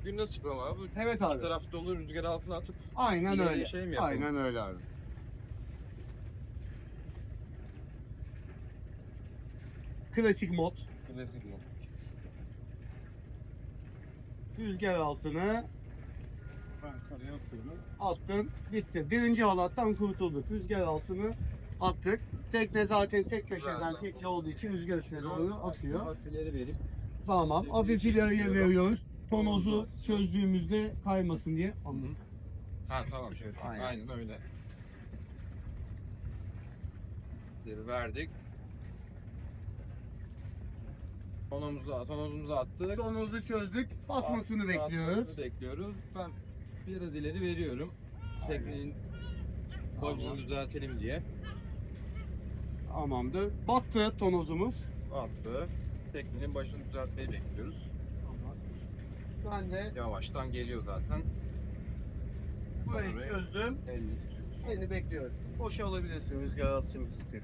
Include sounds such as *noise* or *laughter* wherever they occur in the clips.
Bugün nasıl çıkmam abi? Evet abi. İki taraf dolu rüzgar altına atıp Aynen İleri öyle. şey mi yapalım? Aynen öyle abi. Klasik mod. klasik mi? Rüzgar altını Ben karaya atıyorum. attın. Bitti. Birinci halattan kurtulduk. Rüzgar altını attık. Tekne zaten tek köşeden tekne olduğu için rüzgar üstüne doğru atıyor. Hafileri verip Tamam. Hafif ileriye veriyoruz. Tonozu çözdüğümüzde kaymasın diye. Anladım. Ha tamam şöyle. Aynen. Aynen, öyle. Hafileri verdik. Tonumuzu, tonozumuzu attık. Tonozu çözdük. Batmasını bekliyoruz. Batmasını bekliyoruz. Ben biraz ileri veriyorum. Teknenin boşluğunu düzeltelim diye. Tamamdır. Battı tonozumuz. Attı. Teknenin başını düzeltmeyi bekliyoruz. Ben de Yavaştan geliyor zaten. burayı Sonra çözdüm. Seni bekliyorum. Boşa alabilirsin. Rüzgar atsın bisiklet.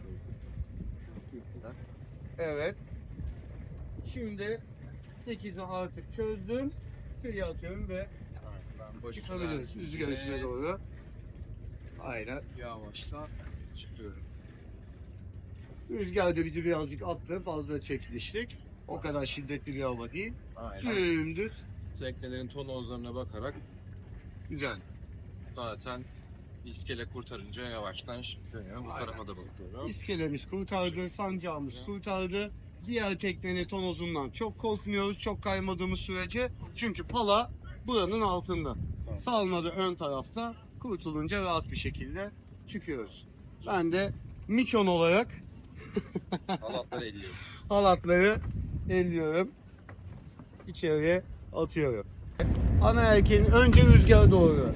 Evet. Şimdi 8'i artık çözdüm. Kıyı atıyorum ve Ben başı çıkabiliriz. Rüzgar üstüne doğru. Aynen. Yavaştan çıkıyorum. Rüzgar da bizi birazcık attı. Fazla çekiliştik. O kadar şiddetli bir hava değil. Aynen. Dümdüz. Teknelerin tonozlarına bakarak Güzel. zaten iskele kurtarınca yavaştan dönüyor. Bu tarafa da bakıyorum. İskelemiz kurtardı, sancağımız kurtardı. Diğer teknenin tonozundan çok korkmuyoruz, çok kaymadığımız sürece. Çünkü pala buranın altında. Salmadı ön tarafta. Kurtulunca rahat bir şekilde çıkıyoruz. Ben de miçon olarak Halatları elliyoruz. *laughs* halatları elliyorum. İçeriye atıyorum. Ana erkeğin önce rüzgar doğru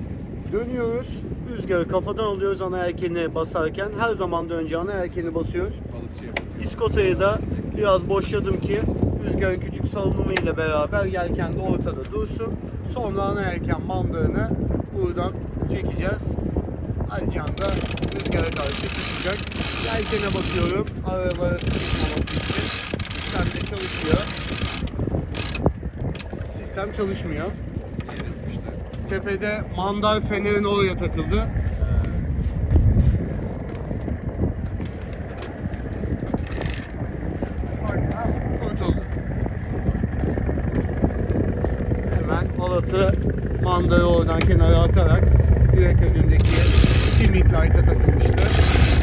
dönüyoruz. Rüzgarı kafadan alıyoruz ana erkeğine basarken. Her zaman da önce ana erkeğini basıyoruz. İskotayı da biraz boşladım ki rüzgarın küçük salınımı ile beraber yelken de ortada dursun. Sonra ana yelken bandığını buradan çekeceğiz. Alican da rüzgara karşı tutacak. Yelkene bakıyorum. Arabaları sıkışmaması için. Sistem de çalışıyor. Sistem çalışmıyor. Tepede mandar fenerin oraya takıldı. Kurtuldu. Hemen halatı mandarı oradan kenara atarak direkt önündeki timing light'a takılmıştı.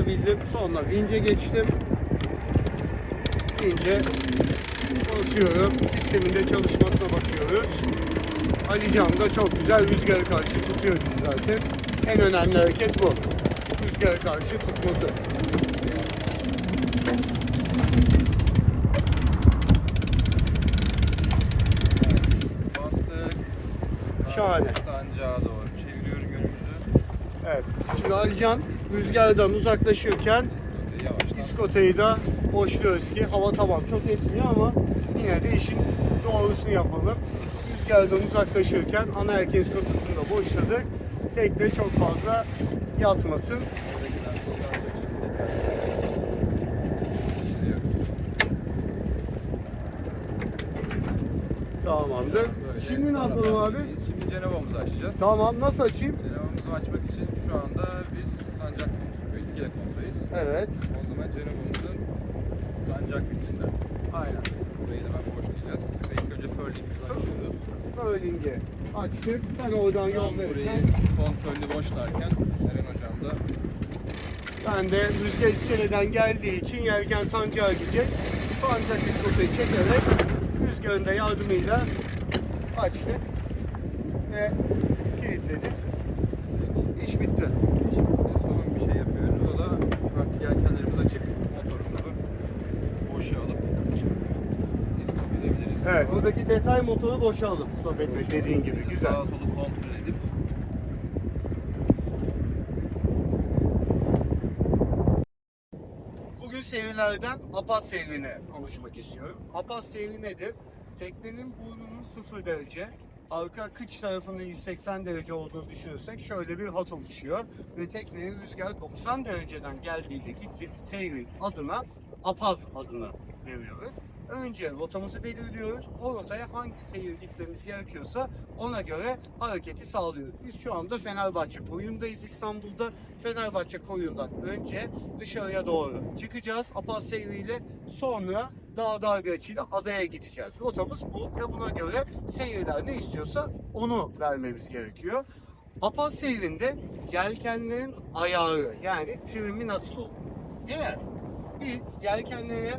Basabildim. Sonra vince geçtim. Vince basıyorum. Sistemin de çalışmasına bakıyoruz. Alican da çok güzel rüzgara karşı tutuyor bizi zaten. En önemli hareket bu. Rüzgara karşı tutması. Bastık. Şahane. Sancağa doğru çeviriyorum yönümüzü. Evet. Şimdi Alican rüzgardan uzaklaşırken diskotayı da boşluyoruz ki hava tamam çok esmiyor ama yine de işin doğrusunu yapalım. Rüzgardan uzaklaşırken ana erkeğin diskotasını da boşladık. Tekne çok fazla yatmasın. Tamamdır. Şimdi ne yapalım abi? Şimdi Cenova'mızı açacağız. Tamam nasıl açayım? Cenova'mızı açmak için şu anda biz sancak iskele kontrolüyüz. Evet. O zaman Cenova'mızın sancak vincinden. Aynen. Burayı ben boşlayacağız. Ve ilk önce furling'i açıyoruz. Furling'i açtık. Sen oradan yol burayı verirken kontrollü boşlarken Eren hocam da ben de rüzgar iskeleden geldiği için yelken sancağa gidecek. Sancak diskotayı çekerek rüzgarın da yardımıyla açtık ve kilitledik. İş bitti. Şimdi son bir şey yapıyoruz. O da artık yelkenlerimiz açık. Motorumuzu boşa alıp istop edebiliriz. Evet, Sonra buradaki detay motoru boşa alıp stop etmek dediğin gibi. Güzel. Sağa solu kontrol edip Bugün sevinlerden Apas sevinini konuşmak istiyorum. Apas sevini nedir? Teknenin burnunun 0 derece, arka kıç tarafının 180 derece olduğunu düşünürsek şöyle bir hat oluşuyor. Ve teknenin rüzgar 90 dereceden geldiğinde gittiğimiz seyrin adına Apaz adını veriyoruz. Önce rotamızı belirliyoruz. O rotaya hangi seyir gitmemiz gerekiyorsa ona göre hareketi sağlıyoruz. Biz şu anda Fenerbahçe koyundayız İstanbul'da. Fenerbahçe koyundan önce dışarıya doğru çıkacağız Apaz seyriyle. Sonra daha dar bir açıyla adaya gideceğiz. Rotamız bu ve buna göre seyirler ne istiyorsa onu vermemiz gerekiyor. Apaz seyrinde yelkenlerin ayarı yani trimi nasıl olur? Eğer biz yelkenlere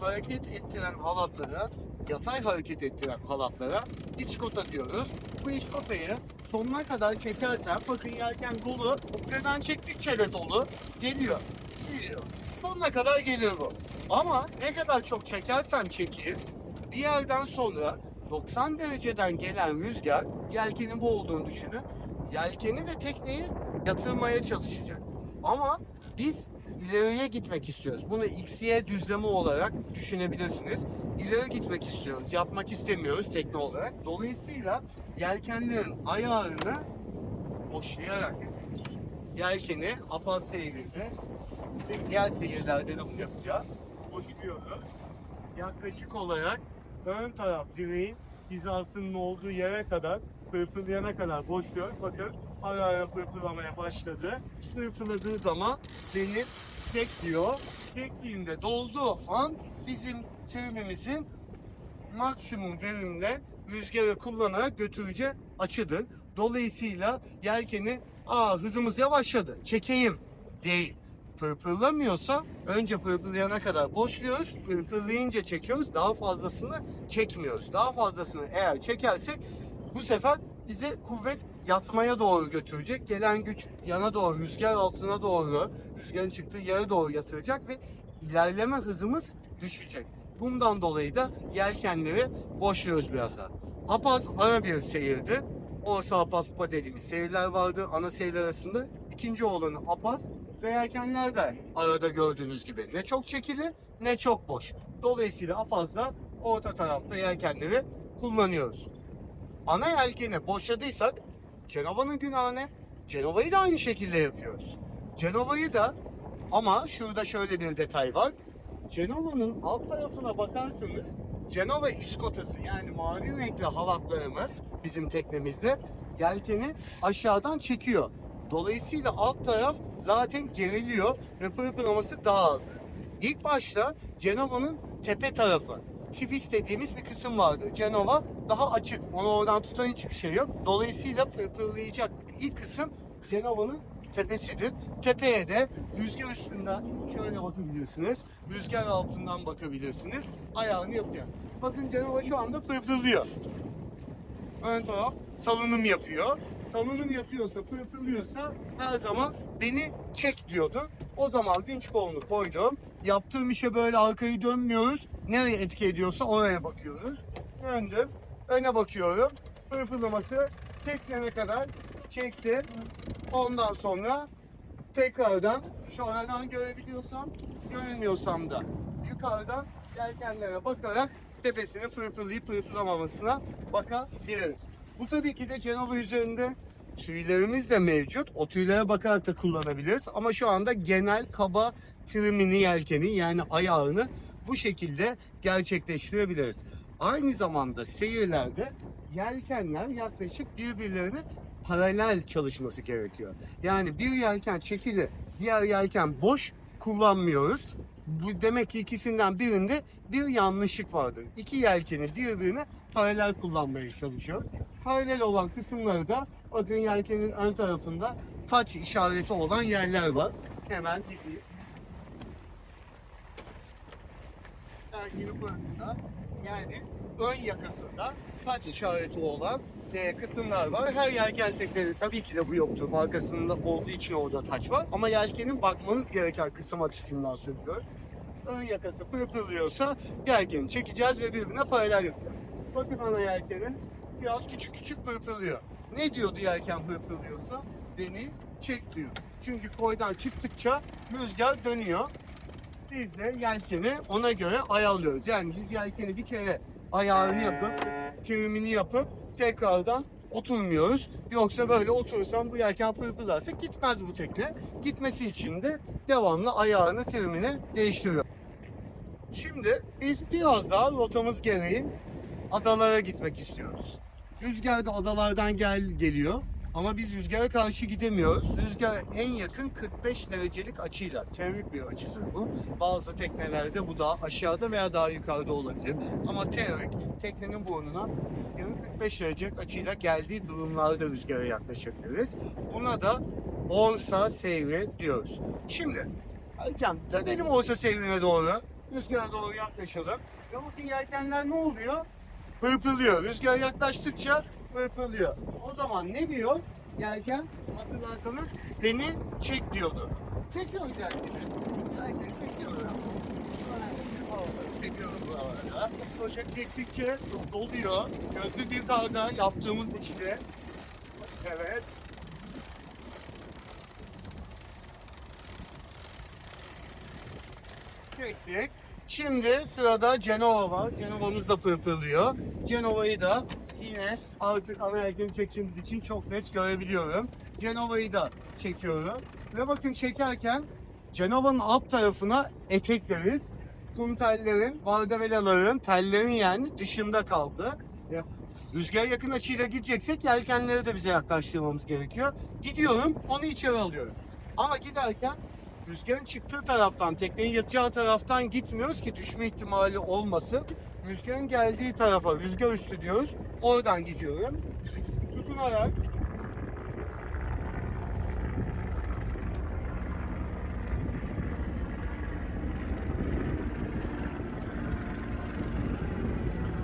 hareket ettiren halatlara, yatay hareket ettiren halatlara iskota diyoruz. Bu iskotayı sonuna kadar çekersen bakın yelken dolu, neden çektikçe de dolu geliyor. Geliyor. Sonuna kadar gelir bu. Ama ne kadar çok çekersen çekir, bir yerden sonra 90 dereceden gelen rüzgar yelkenin bu olduğunu düşünün. Yelkeni ve tekneyi yatırmaya çalışacak. Ama biz ileriye gitmek istiyoruz. Bunu XY düzleme olarak düşünebilirsiniz. İleri gitmek istiyoruz. Yapmak istemiyoruz tekne olarak. Dolayısıyla yelkenlerin ayarını boşlayarak yapıyoruz. Yelkeni apaz seyrinde ve diğer seyirlerde de bunu yapacağız. Boşluyoruz. Yaklaşık olarak ön taraf direğin hizasının olduğu yere kadar pırpırlayana kadar boşluyor. Bakın ara ara pırpırlamaya başladı. Pırpırladığı zaman beni tekliyor. Tekliğinde dolduğu an bizim trimimizin maksimum verimle rüzgarı kullanarak götürücü açıdır. Dolayısıyla yelkeni aa hızımız yavaşladı çekeyim değil. Pırpırlamıyorsa önce pırpırlayana kadar boşluyoruz. Pırpırlayınca çekiyoruz. Daha fazlasını çekmiyoruz. Daha fazlasını eğer çekersek bu sefer bizi kuvvet yatmaya doğru götürecek. Gelen güç yana doğru, rüzgar altına doğru, rüzgarın çıktığı yere doğru yatıracak ve ilerleme hızımız düşecek. Bundan dolayı da yelkenleri boşluyoruz biraz daha. Apaz ara bir seyirdi. Orta Apaz Pupa dediğimiz seyirler vardı. Ana seyirler arasında ikinci olanı Apaz ve yelkenler de arada gördüğünüz gibi ne çok çekili ne çok boş. Dolayısıyla Apaz'da orta tarafta yelkenleri kullanıyoruz. Ana yelkeni boşladıysak Cenova'nın günahı ne? Cenova'yı da aynı şekilde yapıyoruz. Cenova'yı da ama şurada şöyle bir detay var. Cenova'nın alt tarafına bakarsanız Cenova iskotası yani mavi renkli halatlarımız bizim teknemizde yelkeni aşağıdan çekiyor. Dolayısıyla alt taraf zaten geriliyor ve pırpırlaması daha az. İlk başta Cenova'nın tepe tarafı twist dediğimiz bir kısım vardı. Cenova daha açık. Onu oradan tutan hiçbir şey yok. Dolayısıyla pırpırlayacak ilk kısım Cenova'nın tepesidir. Tepeye de rüzgar üstünden şöyle bakabilirsiniz. Rüzgar altından bakabilirsiniz. Ayarını yapacak. Bakın Cenova şu anda pırpırlıyor. Ön taraf salınım yapıyor. Salınım yapıyorsa, pırpırlıyorsa her zaman beni çek diyordu. O zaman vinç kolunu koydum. Yaptığım işe böyle arkayı dönmüyoruz. Nereye etki ediyorsa oraya bakıyoruz. Döndüm. Öne bakıyorum. Pırpırlaması kesene kadar çektim. Ondan sonra tekrardan şuradan görebiliyorsam, göremiyorsam da yukarıdan yelkenlere bakarak tepesini pırpırlayıp pırpırlamamasına bakabiliriz. Bu tabii ki de Cenova üzerinde tüylerimiz de mevcut. O tüylere bakarak da kullanabiliriz. Ama şu anda genel kaba trimini yelkeni yani ayağını bu şekilde gerçekleştirebiliriz. Aynı zamanda seyirlerde yelkenler yaklaşık birbirlerine paralel çalışması gerekiyor. Yani bir yelken çekili, diğer yelken boş kullanmıyoruz. Bu demek ki ikisinden birinde bir yanlışlık vardır. İki yelkeni birbirine paralel kullanmaya çalışıyoruz. Paralel olan kısımları da bakın yelkenin ön tarafında taç işareti olan yerler var. Hemen gideyim. Yani ön yakasında taç işareti olan e, kısımlar var. Her yelken teknede tabii ki de bu yoktur. Arkasında olduğu için orada taç var. Ama yelkenin bakmanız gereken kısım açısından söylüyoruz. Ön yakası pırpırlıyorsa yelkeni çekeceğiz ve birbirine paralel yapacağız. Bakın ana yelkenin biraz küçük küçük pırpırlıyor. Ne diyordu yelken pırpırlıyorsa? Beni çek diyor. Çünkü koydan çıktıkça rüzgar dönüyor. Biz de yelkeni ona göre ayarlıyoruz. Yani biz yelkeni bir kere ayarını yapıp, trimini yapıp tekrardan oturmuyoruz. Yoksa böyle oturursam bu yelken pırpırlarsa gitmez bu tekne. Gitmesi için de devamlı ayarını, trimini değiştiriyor. Şimdi biz biraz daha rotamız gereği adalara gitmek istiyoruz. Rüzgar da adalardan gel geliyor. Ama biz rüzgara karşı gidemiyoruz. Rüzgar en yakın 45 derecelik açıyla. Teorik bir açıdır bu. Bazı teknelerde bu daha aşağıda veya daha yukarıda olabilir. Ama teorik teknenin burnuna yakın 45 derecelik açıyla geldiği durumlarda rüzgara yaklaşabiliriz. Buna da orsa seyri diyoruz. Şimdi Erken dönelim orta seyrine doğru. Rüzgara doğru yaklaşalım. Ve bakın yelkenler ne oluyor? Pırpırlıyor. Rüzgar yaklaştıkça pırpırlıyor. O zaman ne diyor? Yelken hatırlarsanız beni çek diyordu. Çekiyoruz yelkeni. Yelkeni çekiyorum. Çekiyorum buralara. Ocak geçtikçe doluyor. Gözlü bir dalga yaptığımız işte. Evet. Çektik. Şimdi sırada Genova var. Genova'mız da pırpırlıyor. Genova'yı da yine artık ana yelkeni çektiğimiz için çok net görebiliyorum. Genova'yı da çekiyorum. Ve bakın çekerken Genova'nın alt tarafına etek deriz. Kum tellerin, vardavelaların, tellerin yani dışında kaldı. Rüzgar yakın açıyla gideceksek yelkenleri de bize yaklaştırmamız gerekiyor. Gidiyorum, onu içeri alıyorum. Ama giderken rüzgarın çıktığı taraftan, teknenin yatacağı taraftan gitmiyoruz ki düşme ihtimali olmasın. Rüzgarın geldiği tarafa, rüzgar üstü diyoruz. Oradan gidiyorum. Tutunarak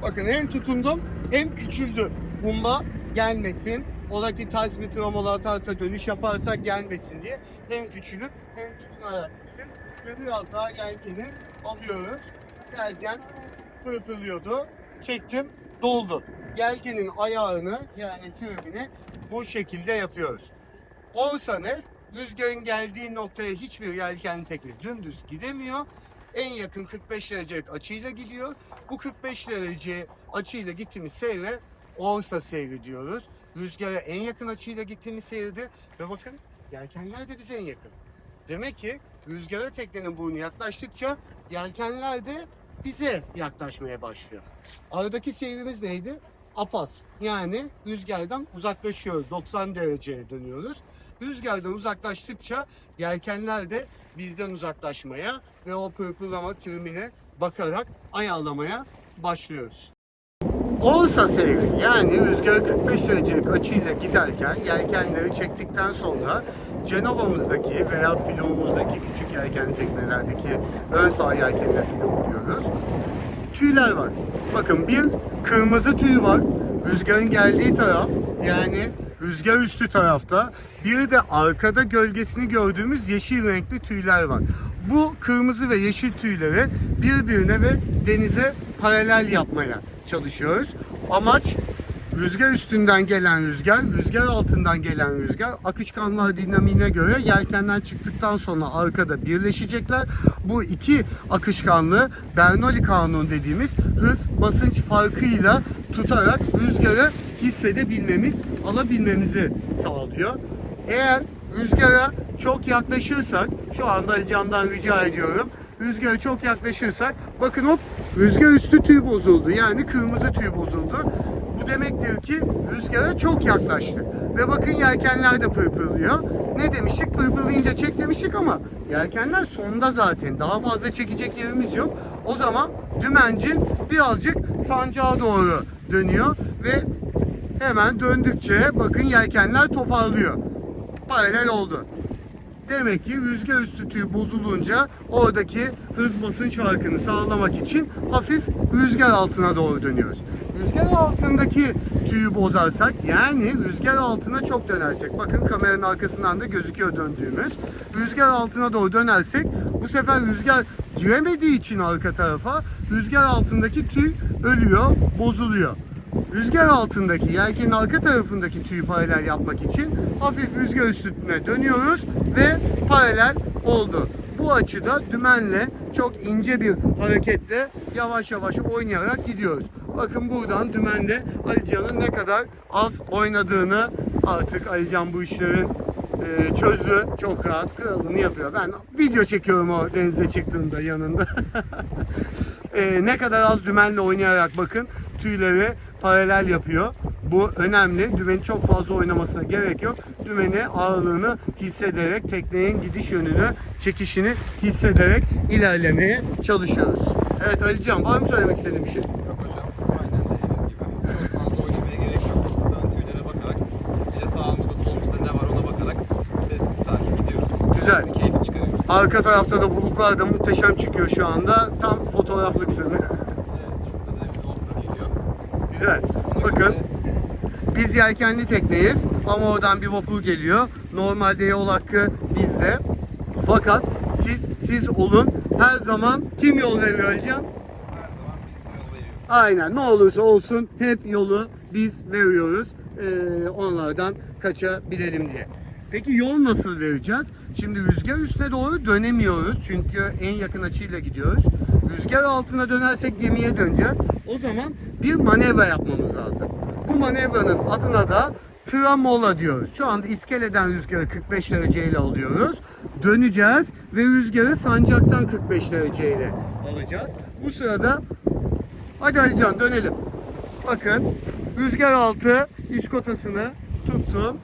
Bakın hem tutundum hem küçüldü. Bomba gelmesin. Ola ki ters bir travmalı atarsa dönüş yaparsak gelmesin diye hem küçülüp hem tutunarak gittim. Ve biraz daha yelkeni alıyoruz. Yelken pırpırlıyordu. Çektim doldu. Yelkenin ayağını yani trimini bu şekilde yapıyoruz. Olsa ne? Rüzgarın geldiği noktaya hiçbir yelkenli tekne dümdüz gidemiyor. En yakın 45 derecelik açıyla gidiyor. Bu 45 derece açıyla gittiğimiz seyre Orsa seyri diyoruz. Rüzgara en yakın açıyla gittiğimiz seyirdi. Ve bakın yelkenler de bize en yakın. Demek ki rüzgara teknenin burnu yaklaştıkça yelkenler de bize yaklaşmaya başlıyor. Aradaki seyrimiz neydi? Apas. Yani rüzgardan uzaklaşıyoruz. 90 dereceye dönüyoruz. Rüzgardan uzaklaştıkça yelkenler de bizden uzaklaşmaya ve o pırpırlama trimine bakarak ayarlamaya başlıyoruz. Olsa seyri yani rüzgarı 45 derecelik açıyla giderken yelkenleri çektikten sonra Cenova'mızdaki veya filomumuzdaki küçük yelken teknelerdeki ön sağ yelkenine filom diyoruz. Tüyler var. Bakın bir kırmızı tüy var. Rüzgarın geldiği taraf yani rüzgar üstü tarafta. Bir de arkada gölgesini gördüğümüz yeşil renkli tüyler var. Bu kırmızı ve yeşil tüyleri birbirine ve denize paralel yapmaya çalışıyoruz. Amaç rüzgar üstünden gelen rüzgar, rüzgar altından gelen rüzgar akışkanlar dinamiğine göre yelkenden çıktıktan sonra arkada birleşecekler. Bu iki akışkanlığı Bernoulli kanunu dediğimiz hız basınç farkıyla tutarak rüzgarı hissedebilmemiz, alabilmemizi sağlıyor. Eğer rüzgara çok yaklaşırsak, şu anda Can'dan rica ediyorum. Rüzgara çok yaklaşırsak, bakın hop rüzgar üstü tüy bozuldu. Yani kırmızı tüy bozuldu. Bu demektir ki rüzgara çok yaklaştık. Ve bakın yelkenler de pırpırlıyor. Ne demiştik? Pırpırlayınca çek demiştik ama yelkenler sonda zaten. Daha fazla çekecek yerimiz yok. O zaman dümencin birazcık sancağa doğru dönüyor ve hemen döndükçe bakın yelkenler toparlıyor. Paralel oldu. Demek ki rüzgar üstü tüy bozulunca oradaki hız basınç farkını sağlamak için hafif rüzgar altına doğru dönüyoruz. Rüzgar altındaki tüyü bozarsak yani rüzgar altına çok dönersek bakın kameranın arkasından da gözüküyor döndüğümüz. Rüzgar altına doğru dönersek bu sefer rüzgar giremediği için arka tarafa rüzgar altındaki tüy ölüyor, bozuluyor. Rüzgar altındaki yelkenin arka tarafındaki tüyü paralel yapmak için hafif rüzgar üstüne dönüyoruz ve paralel oldu. bu açıda dümenle çok ince bir hareketle yavaş yavaş oynayarak gidiyoruz. Bakın buradan dümenle Alican'ın ne kadar az oynadığını artık Alican bu işlerin e, çözdü. Çok rahat kralını yapıyor. Ben video çekiyorum o denize çıktığında yanında. *laughs* E, ne kadar az dümenle oynayarak bakın tüyleri paralel yapıyor. Bu önemli. Dümeni çok fazla oynamasına gerek yok. Dümeni ağırlığını hissederek, teknenin gidiş yönünü, çekişini hissederek ilerlemeye çalışıyoruz. Evet Alican var mı söylemek istediğin bir şey? Yok hocam. Aynen dediğiniz gibi. Çok fazla oynamaya gerek yok. Buradan tüylere bakarak bir de sağımızda solumuzda ne var ona bakarak sessiz sakin gidiyoruz. Güzel. Biz Keyfini çıkarıyoruz. Arka tarafta da bulutlar da muhteşem çıkıyor şu anda. Tam fotoğraflıksın. *laughs* Evet. Şurada da bir dolphin geliyor. Güzel. Bakın biz yelkenli tekneyiz ama oradan bir vapur geliyor. Normalde yol hakkı bizde. Fakat siz siz olun. Her zaman kim yol veriyor Alican? Her zaman biz yol veriyoruz. Aynen ne olursa olsun hep yolu biz veriyoruz. Ee, onlardan kaçabilelim diye. Peki yol nasıl vereceğiz? Şimdi rüzgar üstüne doğru dönemiyoruz. Çünkü en yakın açıyla gidiyoruz. Rüzgar altına dönersek gemiye döneceğiz. O zaman bir manevra yapmamız lazım. Bu manevranın adına da tramola diyoruz. Şu anda iskeleden rüzgarı 45 dereceyle alıyoruz. Döneceğiz ve rüzgarı sancaktan 45 dereceyle alacağız. Bu sırada Hadi Alican dönelim. Bakın rüzgar altı iskotasını tuttum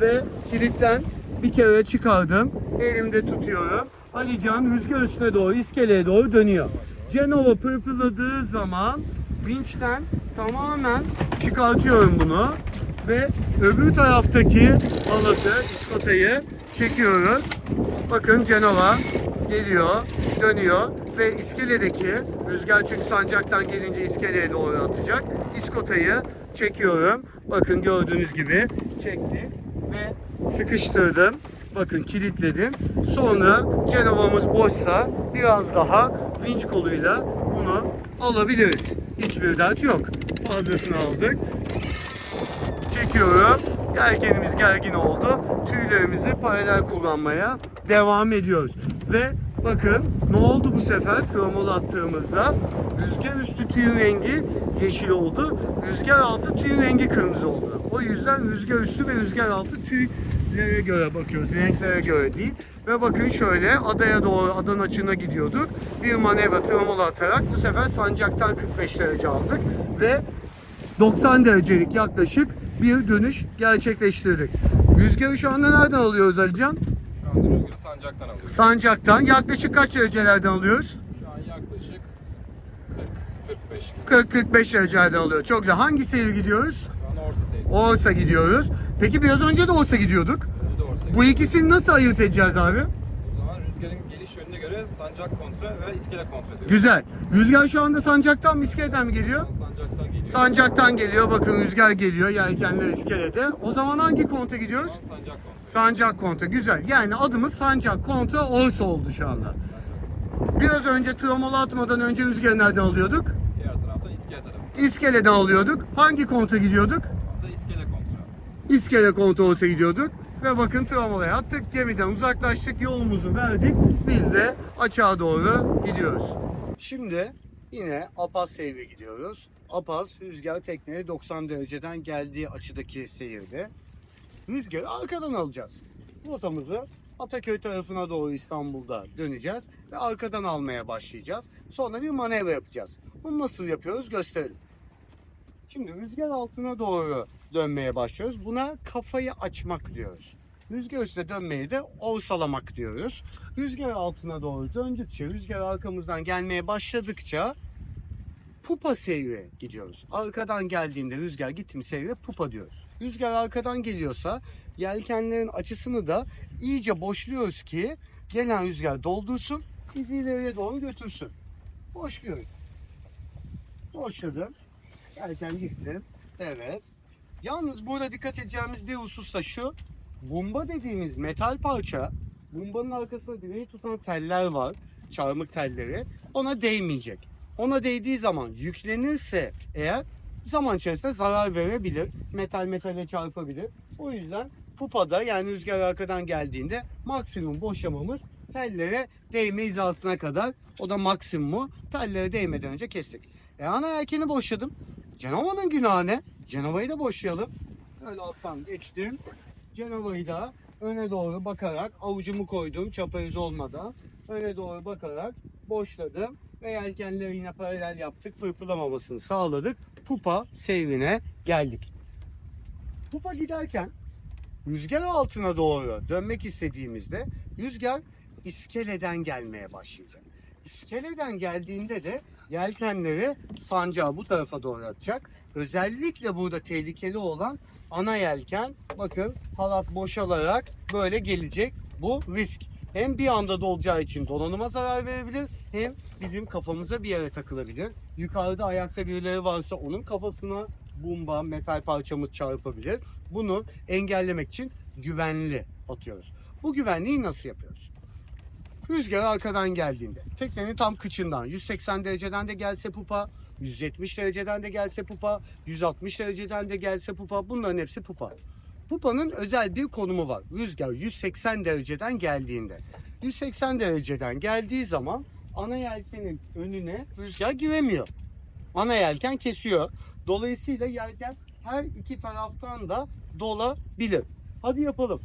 ve kilitten bir kere çıkardım. Elimde tutuyorum. Alican rüzgar üstüne doğru iskeleye doğru dönüyor. Cenova pırpırladığı zaman vinçten tamamen çıkartıyorum bunu ve öbür taraftaki halatı, iskotayı çekiyoruz. Bakın Cenova geliyor, dönüyor ve iskeledeki rüzgar çünkü sancaktan gelince iskeleye doğru atacak. İskotayı çekiyorum. Bakın gördüğünüz gibi çektik ve sıkıştırdım. Bakın kilitledim. Sonra Cenova'mız boşsa biraz daha vinç koluyla bunu alabiliriz. Hiçbir dert yok. Fazlasını aldık çekiyorum. Yelkenimiz gergin oldu. Tüylerimizi paralel kullanmaya devam ediyoruz. Ve bakın ne oldu bu sefer tramol attığımızda? Rüzgar üstü tüyün rengi yeşil oldu. Rüzgar altı tüyün rengi kırmızı oldu. O yüzden rüzgar üstü ve rüzgar altı tüylere göre bakıyoruz. Renklere göre değil. Ve bakın şöyle adaya doğru adanın açığına gidiyorduk. Bir manevra tramol atarak bu sefer sancaktan 45 derece aldık. Ve 90 derecelik yaklaşık bir dönüş gerçekleştirdik. Rüzgarı şu anda nereden alıyoruz Alican? Şu anda rüzgarı sancaktan alıyoruz. Sancaktan. Yaklaşık kaç derecelerden alıyoruz? Şu an yaklaşık 40-45 gibi. 40-45 derecelerden alıyoruz. Çok güzel. Hangi seyir gidiyoruz? Şu an orta seyir. Orsa gidiyoruz. Peki biraz önce de Orsa gidiyorduk. Bu ikisini nasıl ayırt edeceğiz abi? O zaman rüzgarın geliş yönüne göre sancak kontra ve iskele kontra ediyoruz. Güzel. Rüzgar şu anda sancaktan mı iskeleden mi geliyor? Sancaktan geliyor. Sancaktan geliyor. Bakın rüzgar geliyor. Yelkenler iskelede. O zaman hangi konta gidiyoruz? Sancak kontra. Sancak kontra. Güzel. Yani adımız sancak kontra Orsa oldu şu anda. Biraz önce tramola atmadan önce rüzgarı nereden alıyorduk? Diğer taraftan iskele tarafı. İskeleden alıyorduk. Hangi konta gidiyorduk? Şu anda iskele kontra. İskele konta olsa gidiyorduk. Ve bakın tramolaya attık. Gemiden uzaklaştık. Yolumuzu verdik. Biz de açığa doğru gidiyoruz. Şimdi yine Apaz seyre gidiyoruz. Apaz rüzgar tekneye 90 dereceden geldiği açıdaki seyirde. Rüzgarı arkadan alacağız. Rotamızı Ataköy tarafına doğru İstanbul'da döneceğiz ve arkadan almaya başlayacağız. Sonra bir manevra yapacağız. Bunu nasıl yapıyoruz gösterelim. Şimdi rüzgar altına doğru dönmeye başlıyoruz. Buna kafayı açmak diyoruz. Rüzgar üstüne dönmeyi de orsalamak diyoruz. Rüzgar altına doğru döndükçe, rüzgar arkamızdan gelmeye başladıkça pupa seyre gidiyoruz. Arkadan geldiğinde rüzgar gitti mi seyre pupa diyoruz. Rüzgar arkadan geliyorsa yelkenlerin açısını da iyice boşluyoruz ki gelen rüzgar doldursun, bizi ileriye doğru götürsün. Boşluyoruz. Boşladım. Yelken gitti. Evet. Yalnız burada dikkat edeceğimiz bir husus da şu. Bumba dediğimiz metal parça, bumbanın arkasında direği tutan teller var. Çarmık telleri. Ona değmeyecek. Ona değdiği zaman yüklenirse eğer zaman içerisinde zarar verebilir. Metal metale çarpabilir. O yüzden pupada yani rüzgar arkadan geldiğinde maksimum boşlamamız tellere değme hizasına kadar. O da maksimumu tellere değmeden önce kestik. E ana yelkeni boşladım. Cenova'nın günahı ne? Cenova'yı da boşlayalım. Öyle alttan geçtim. Cenova'yı da öne doğru bakarak avucumu koydum çapayız olmadan. Öne doğru bakarak boşladım ve yelkenleri yine paralel yaptık. Fırpılamamasını sağladık. Pupa seyrine geldik. Pupa giderken rüzgar altına doğru dönmek istediğimizde rüzgar iskeleden gelmeye başlayacak. İskeleden geldiğinde de yelkenleri sancağı bu tarafa doğru atacak. Özellikle burada tehlikeli olan ana yelken bakın halat boşalarak böyle gelecek. Bu risk. Hem bir anda dolacağı için donanıma zarar verebilir hem bizim kafamıza bir yere takılabilir. Yukarıda ayakta birileri varsa onun kafasına bomba, metal parçamız çarpabilir. Bunu engellemek için güvenli atıyoruz. Bu güvenliği nasıl yapıyoruz? Rüzgar arkadan geldiğinde teknenin tam kıçından 180 dereceden de gelse pupa, 170 dereceden de gelse pupa, 160 dereceden de gelse pupa bunların hepsi pupa. Pupanın özel bir konumu var. Rüzgar 180 dereceden geldiğinde. 180 dereceden geldiği zaman ana yelkenin önüne rüzgar giremiyor. Ana yelken kesiyor. Dolayısıyla yelken her iki taraftan da dolabilir. Hadi yapalım.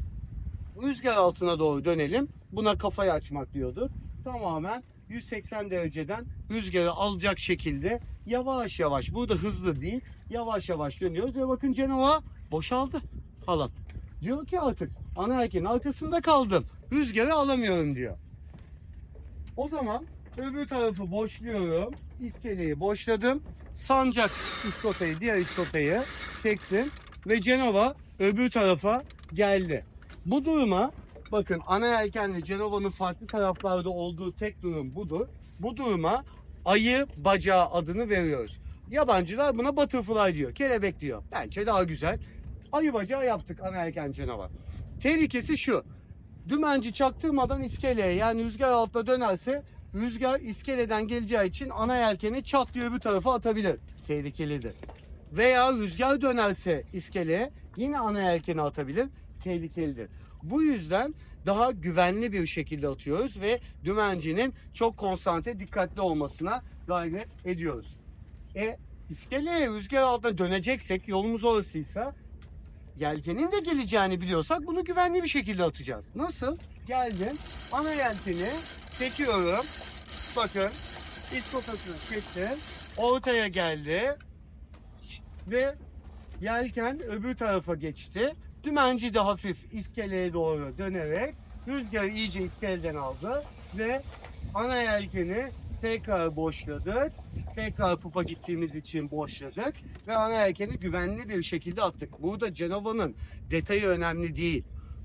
Rüzgar altına doğru dönelim. Buna kafayı açmak diyordu. Tamamen 180 dereceden rüzgarı alacak şekilde yavaş yavaş burada hızlı değil yavaş yavaş dönüyoruz ve bakın Cenova boşaldı halat. Diyor ki artık ana yelkenin arkasında kaldım. Rüzgarı alamıyorum diyor. O zaman öbür tarafı boşluyorum. İskeleyi boşladım. Sancak iskotayı, diğer iskotayı çektim. Ve Cenova öbür tarafa geldi. Bu duruma bakın ana yelkenle Cenova'nın farklı taraflarda olduğu tek durum budur. Bu duruma ayı bacağı adını veriyoruz. Yabancılar buna butterfly diyor. Kelebek diyor. Bence daha güzel. Ayı bacağı yaptık ana yelken Cenova. Tehlikesi şu. Dümenci çaktırmadan iskeleye yani rüzgar altına dönerse rüzgar iskeleden geleceği için ana yelkeni çat diye öbür tarafa atabilir. Tehlikelidir. Veya rüzgar dönerse iskeleye yine ana yelkeni atabilir. Tehlikelidir. Bu yüzden daha güvenli bir şekilde atıyoruz ve dümencinin çok konsantre dikkatli olmasına gayret ediyoruz. E iskeleye rüzgar altına döneceksek yolumuz orasıysa yelkenin de geleceğini biliyorsak bunu güvenli bir şekilde atacağız. Nasıl? Geldim. Ana yelkeni çekiyorum. Bakın. iç kotasını çektim. Ortaya geldi. Ve yelken öbür tarafa geçti. Dümenci de hafif iskeleye doğru dönerek rüzgarı iyice iskeleden aldı ve ana yelkeni tekrar boşladık. Tekrar pupa gittiğimiz için boşladık ve ana yelkeni güvenli bir şekilde attık. Burada Cenova'nın detayı önemli değil.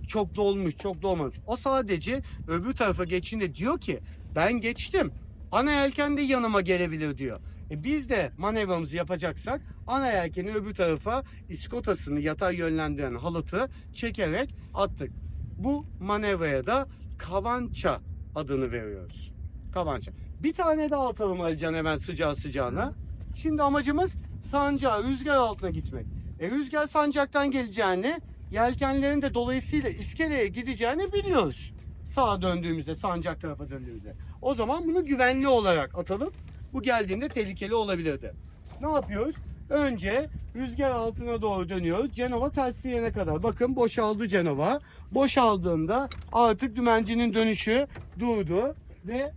Çok dolmuş, çok dolmamış. O sadece öbür tarafa geçince diyor ki ben geçtim. Ana yelken de yanıma gelebilir diyor. E biz de manevramızı yapacaksak ana yelkeni öbür tarafa iskotasını yatay yönlendiren halatı çekerek attık. Bu manevraya da kavança adını veriyoruz. Kavança. Bir tane daha atalım Alican hemen sıcağı sıcağına. Şimdi amacımız sancağı rüzgar altına gitmek. E rüzgar sancaktan geleceğini, yelkenlerin de dolayısıyla iskeleye gideceğini biliyoruz. Sağa döndüğümüzde, sancak tarafa döndüğümüzde. O zaman bunu güvenli olarak atalım. Bu geldiğinde tehlikeli olabilirdi. Ne yapıyoruz? Önce rüzgar altına doğru dönüyoruz. Cenova tersleyene kadar. Bakın boşaldı Cenova. Boşaldığında artık dümencinin dönüşü durdu ve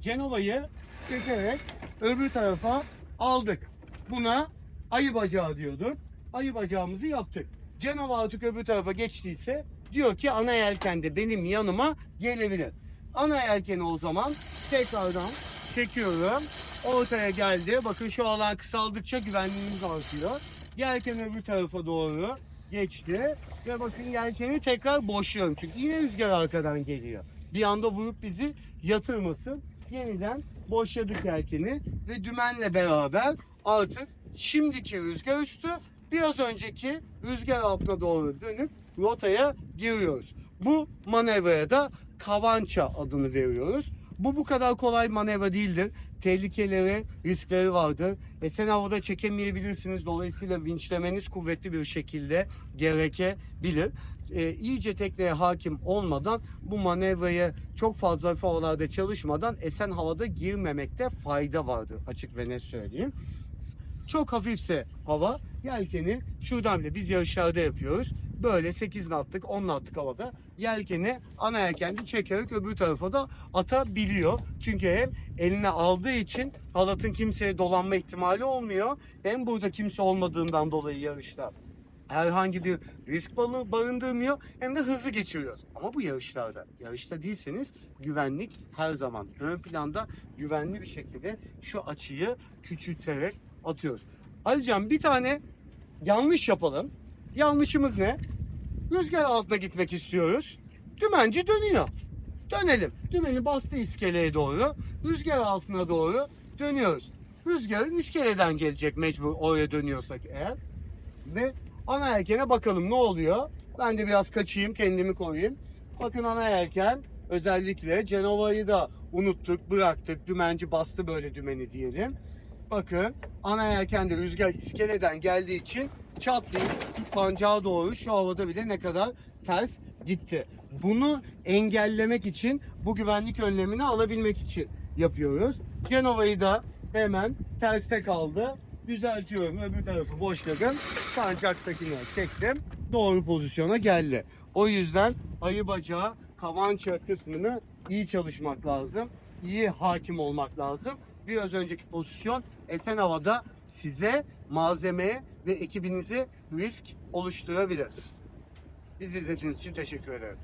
Cenova'yı çekerek öbür tarafa aldık. Buna ayı bacağı diyorduk. Ayı bacağımızı yaptık. Cenova artık öbür tarafa geçtiyse diyor ki ana yelken benim yanıma gelebilir. Ana yelkeni o zaman tekrardan çekiyorum. Ortaya geldi. Bakın şu alan kısaldıkça güvenliğimiz artıyor. Yelken öbür tarafa doğru geçti. Ve bakın yelkeni tekrar boşluyorum. Çünkü yine rüzgar arkadan geliyor. Bir anda vurup bizi yatırmasın. Yeniden boşladık yelkeni ve dümenle beraber artık şimdiki rüzgar üstü biraz önceki rüzgar altına doğru dönüp rotaya giriyoruz. Bu manevraya da kavança adını veriyoruz. Bu bu kadar kolay manevra değildir. Tehlikeleri, riskleri vardır. E sen havada çekemeyebilirsiniz. Dolayısıyla vinçlemeniz kuvvetli bir şekilde gerekebilir. e, iyice tekneye hakim olmadan bu manevrayı çok fazla havalarda çalışmadan esen havada girmemekte fayda vardır açık ve net söyleyeyim. Çok hafifse hava yelkeni şuradan bile biz yarışlarda yapıyoruz. Böyle 8 knotlık 10 knotlık havada yelkeni ana yelkenci çekerek öbür tarafa da atabiliyor. Çünkü hem eline aldığı için halatın kimseye dolanma ihtimali olmuyor. Hem burada kimse olmadığından dolayı yarışta herhangi bir risk barındırmıyor hem de hızlı geçiriyoruz. Ama bu yarışlarda, yarışta değilseniz güvenlik her zaman ön planda güvenli bir şekilde şu açıyı küçülterek atıyoruz. Alican bir tane yanlış yapalım. Yanlışımız ne? Rüzgar altına gitmek istiyoruz. Dümenci dönüyor. Dönelim. Dümeni bastı iskeleye doğru. Rüzgar altına doğru dönüyoruz. Rüzgarın iskeleden gelecek mecbur oraya dönüyorsak eğer. Ve ana yelkene bakalım ne oluyor. Ben de biraz kaçayım kendimi koyayım. Bakın ana yelken özellikle Cenova'yı da unuttuk bıraktık. Dümenci bastı böyle dümeni diyelim. Bakın ana yelkende rüzgar iskeleden geldiği için çatlayıp sancağa doğru şu havada bile ne kadar ters gitti. Bunu engellemek için bu güvenlik önlemini alabilmek için yapıyoruz. Genova'yı da hemen terste kaldı. Düzeltiyorum. Öbür tarafı boşladım. Sancaktakini çektim. Doğru pozisyona geldi. O yüzden ayı bacağı kavança kısmını iyi çalışmak lazım. İyi hakim olmak lazım. Biraz önceki pozisyon esen havada size malzemeye ve ekibinizi risk oluşturabilir. Bizi izlediğiniz için teşekkür ederim.